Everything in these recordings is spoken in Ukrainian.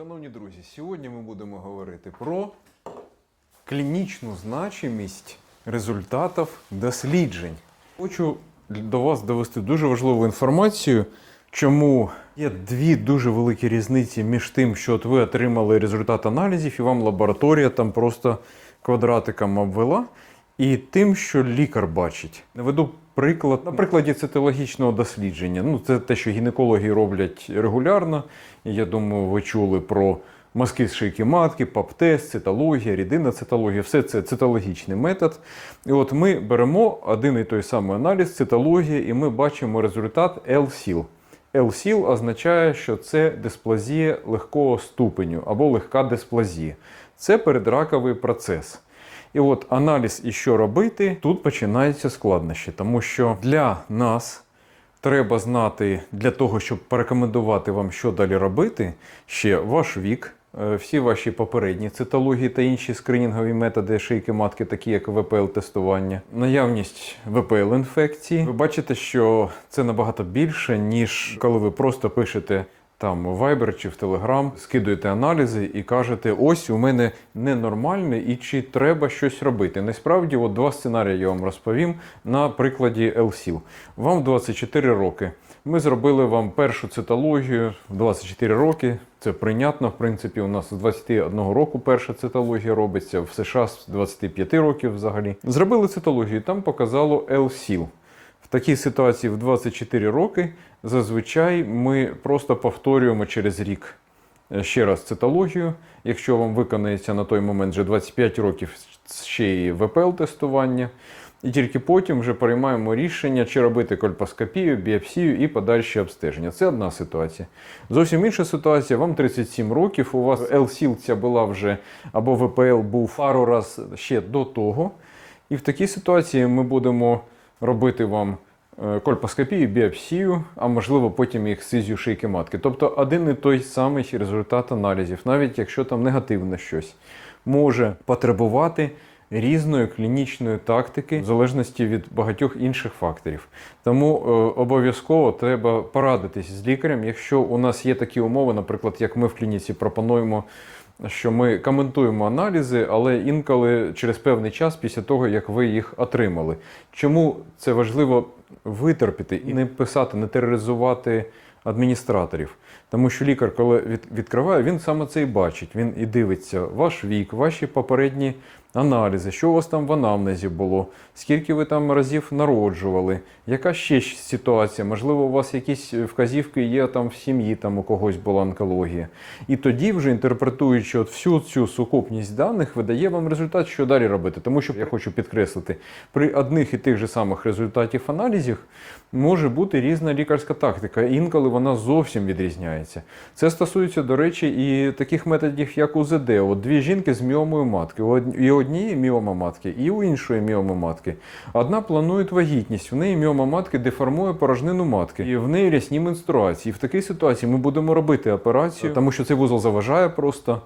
Шановні друзі, сьогодні ми будемо говорити про клінічну значимість результатів досліджень. Хочу до вас довести дуже важливу інформацію, чому є дві дуже великі різниці між тим, що от ви отримали результат аналізів, і вам лабораторія там просто квадратиком обвела, і тим, що лікар бачить. Наведу приклад на прикладі цитологічного дослідження. Ну, це те, що гінекологи роблять регулярно. Я думаю, ви чули про мазки з шийки матки, ПАП-тест, цитологія, рідинна цитологія, все це цитологічний метод. І от ми беремо один і той самий аналіз, цитологія, і ми бачимо результат L-СІЛ. L-СІЛ означає, що це дисплазія легкого ступеню або легка дисплазія. Це передраковий процес. І от аналіз і що робити, тут починаються складнощі, тому що для нас треба знати для того, щоб порекомендувати вам, що далі робити, ще ваш вік, е, всі ваші попередні цитології та інші скринінгові методи шийки матки, такі як ВПЛ-тестування, наявність ВПЛ-інфекції. Ви бачите, що це набагато більше, ніж коли ви просто пишете. Там в Viber чи в Telegram скидуєте аналізи і кажете, ось у мене ненормальне і чи треба щось робити. Насправді, от два сценарії я вам розповім на прикладі LSIL. Вам 24 роки. Ми зробили вам першу цитологію в 24 роки. Це прийнятно. В принципі, у нас з 21 року перша цитологія робиться, в США з 25 років взагалі. Зробили цитологію, там показало LSIL. В такій ситуації в 24 роки зазвичай ми просто повторюємо через рік е, ще раз цитологію. Якщо вам виконається на той момент вже 25 років ще й ВПЛ-тестування. І тільки потім вже приймаємо рішення, чи робити кольпоскопію, біопсію і подальші обстеження. Це одна ситуація. Зовсім інша ситуація. Вам 37 років, у вас ЛСІЛ була вже або ВПЛ був пару раз ще до того. І в такій ситуації ми будемо робити вам кольпоскопію, біопсію, а можливо потім і ексцизію шийки матки. Тобто один і той самий результат аналізів, навіть якщо там негативно щось, може потребувати різної клінічної тактики в залежності від багатьох інших факторів. Тому е, обов'язково треба порадитись з лікарем, якщо у нас є такі умови, наприклад, як ми в клініці пропонуємо. Що ми коментуємо аналізи, але інколи через певний час після того, як ви їх отримали. Чому це важливо витерпіти і не писати, не тероризувати адміністраторів? Тому що лікар, коли відкриває, він саме це і бачить. Він і дивиться ваш вік, ваші попередні аналізи, що у вас там в анамнезі було, скільки ви там разів народжували, яка ще ситуація, можливо, у вас якісь вказівки є там в сім'ї, там у когось була онкологія. І тоді, вже інтерпретуючи от всю цю сукупність даних, видає вам результат, що далі робити. Тому що я хочу підкреслити, при одних і тих же самих результатів аналізів може бути різна лікарська тактика, інколи вона зовсім відрізняється. Це стосується, до речі, і таких методів, як УЗД. От дві жінки з міомою матки. І однієї міома матки, і у іншої міома матки. Одна планує вагітність, в неї міома матки деформує порожнину матки, і в неї рясні менструації. В такій ситуації ми будемо робити операцію, тому що цей вузол заважає просто.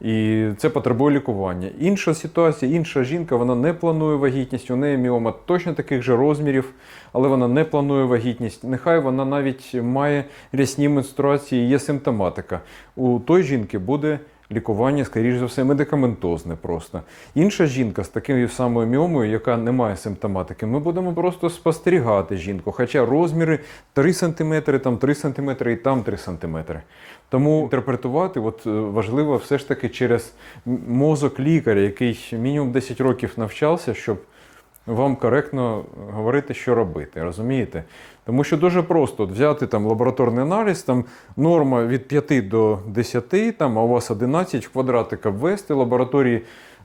І це потребує лікування. Інша ситуація, інша жінка, вона не планує вагітність, у неї міома точно таких же розмірів, але вона не планує вагітність. Нехай вона навіть має рясні менструації, є симптоматика. У той жінки буде лікування, скоріш за все, медикаментозне просто. Інша жінка з такою самою міомою, яка не має симптоматики, ми будемо просто спостерігати жінку, хоча розміри 3 см, там 3 см і там 3 см. Тому інтерпретувати от, е, важливо все ж таки через мозок лікаря, який мінімум 10 років навчався, щоб вам коректно говорити, що робити, розумієте? Тому що дуже просто взяти там лабораторний аналіз, там норма від 5 до 10, там, а у вас 11 в квадратик обвести, лабораторії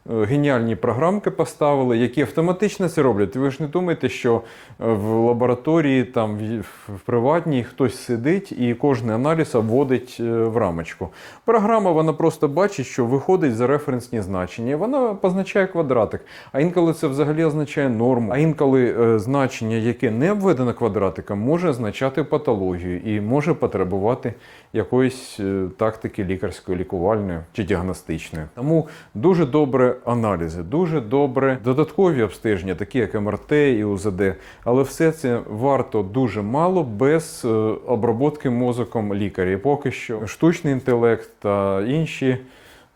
геніальні програмки поставили, які автоматично це роблять. Ви ж не думаєте, що е, в лабораторії, там в- приватній хтось сидить і кожен аналіз обводить е, в рамочку. Програма вона просто бачить, що виходить за референсні значення. Вона позначає квадратик. А інколи це взагалі означає норму. А інколи е, значення, яке не обведено квадратиком, може означати патологію і може потребувати якоїсь е, тактики лікарської, лікувальної чи діагностичної. Тому дуже добре аналізи, дуже добре додаткові обстеження, такі як МРТ і УЗД. Але все це варто дуже мало без е, обробки мозоком лікаря. Поки що штучний інтелект та інші е,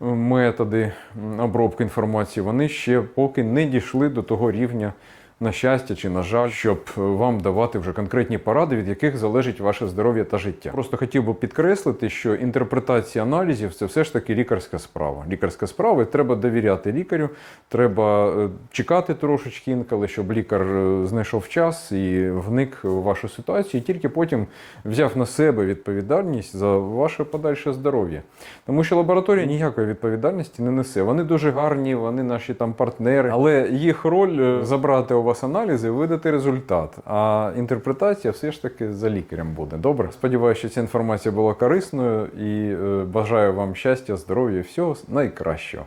методи обробки інформації вони ще поки не дійшли до того рівня. На щастя чи на жаль, щоб е, вам давати вже конкретні поради, від яких залежить ваше здоров'я та життя. Просто хотів би підкреслити, що інтерпретація аналізів це все ж таки лікарська справа. Лікарська справа, треба довіряти лікарю, треба е, чекати трошечки інколи, щоб лікар е, знайшов час і вник у вашу ситуацію, і тільки потім взяв на себе відповідальність за ваше подальше здоров'я. Тому що лабораторія ніякої відповідальності не несе. Вони дуже гарні, вони наші там партнери, але їх роль забрати вас аналізи і видати результат. А інтерпретація все ж таки за лікарем буде. Добре. Сподіваюся, що ця інформація була корисною і е, бажаю вам щастя, здоров'я всього найкращого.